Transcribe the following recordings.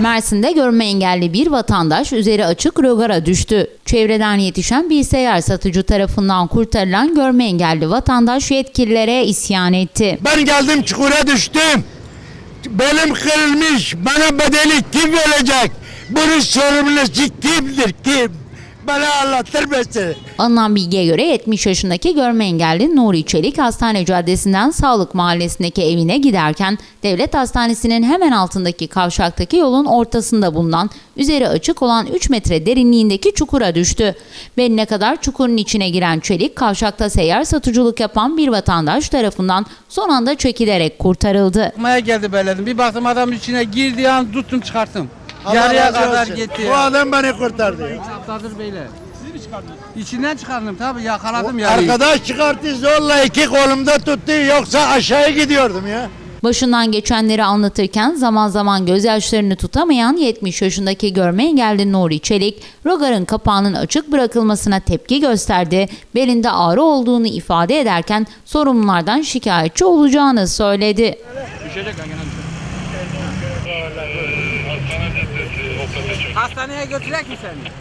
Mersin'de görme engelli bir vatandaş üzeri açık rögara düştü. Çevreden yetişen bir seyyar satıcı tarafından kurtarılan görme engelli vatandaş yetkililere isyan etti. Ben geldim çukura düştüm. Belim kırılmış. Bana bedeli kim verecek? Bunun sorumlusu kimdir kim? Bana anlatır mısın? Alınan bilgiye göre 70 yaşındaki görme engelli Nuri Çelik Hastane Caddesi'nden Sağlık Mahallesi'ndeki evine giderken devlet hastanesinin hemen altındaki kavşaktaki yolun ortasında bulunan üzeri açık olan 3 metre derinliğindeki çukura düştü. Beline kadar çukurun içine giren Çelik kavşakta seyyar satıcılık yapan bir vatandaş tarafından son anda çekilerek kurtarıldı. Bakmaya geldi belediye. Bir baktım adam içine girdiği an tuttum çıkarttım. Allah Yarıya razı kadar olsun. gitti. Bu adam beni kurtardı. Haftadır böyle. Sizi mi çıkardınız? İçinden çıkardım tabii yakaladım yarıyı. Arkadaş çıkarttı zorla iki kolumda tuttu yoksa aşağı gidiyordum ya. Başından geçenleri anlatırken zaman zaman gözyaşlarını tutamayan 70 yaşındaki görme engelli Nuri Çelik, rogarın kapağının açık bırakılmasına tepki gösterdi, belinde ağrı olduğunu ifade ederken sorumlulardan şikayetçi olacağını söyledi. Hastaneye götürek mi seni?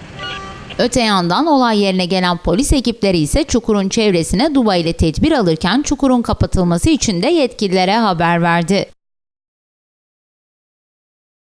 Öte yandan olay yerine gelen polis ekipleri ise çukurun çevresine Duba ile tedbir alırken çukurun kapatılması için de yetkililere haber verdi.